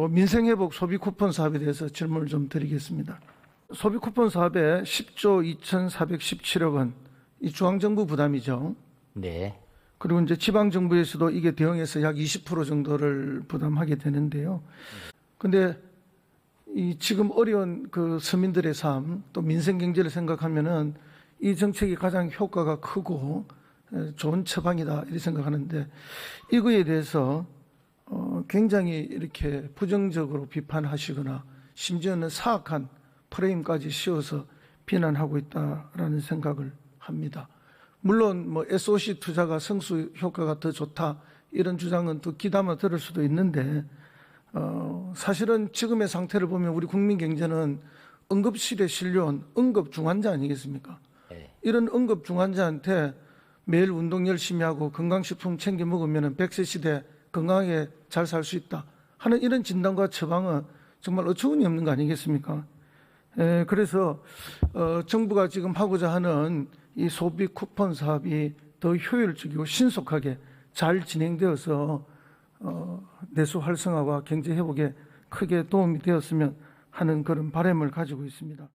또 민생회복 소비 쿠폰 사업에 대해서 질문을 좀 드리겠습니다. 소비 쿠폰 사업에 10조 2,417억 원, 이 중앙정부 부담이죠. 네. 그리고 이제 지방정부에서도 이게 대응해서 약 20% 정도를 부담하게 되는데요. 근데 이 지금 어려운 그 서민들의 삶, 또 민생 경제를 생각하면은 이 정책이 가장 효과가 크고 에, 좋은 처방이다 이렇게 생각하는데 이거에 대해서 어, 굉장히 이렇게 부정적으로 비판하시거나 심지어는 사악한 프레임까지 씌워서 비난하고 있다라는 생각을 합니다. 물론 뭐 SOC 투자가 성수 효과가 더 좋다 이런 주장은 또 기담아 들을 수도 있는데 어, 사실은 지금의 상태를 보면 우리 국민 경제는 응급실에 실려온 응급 중환자 아니겠습니까? 네. 이런 응급 중환자한테 매일 운동 열심히 하고 건강식품 챙겨 먹으면 100세 시대 건강하게 잘 살 수 있다 하는 이런 진단과 처방은 정말 어처구니 없는 거 아니겠습니까? 에, 그래서 어, 정부가 지금 하고자 하는 이 소비 쿠폰 사업이 더 효율적이고 신속하게 잘 진행되어서 어, 내수 활성화와 경제 회복에 크게 도움이 되었으면 하는 그런 바람을 가지고 있습니다.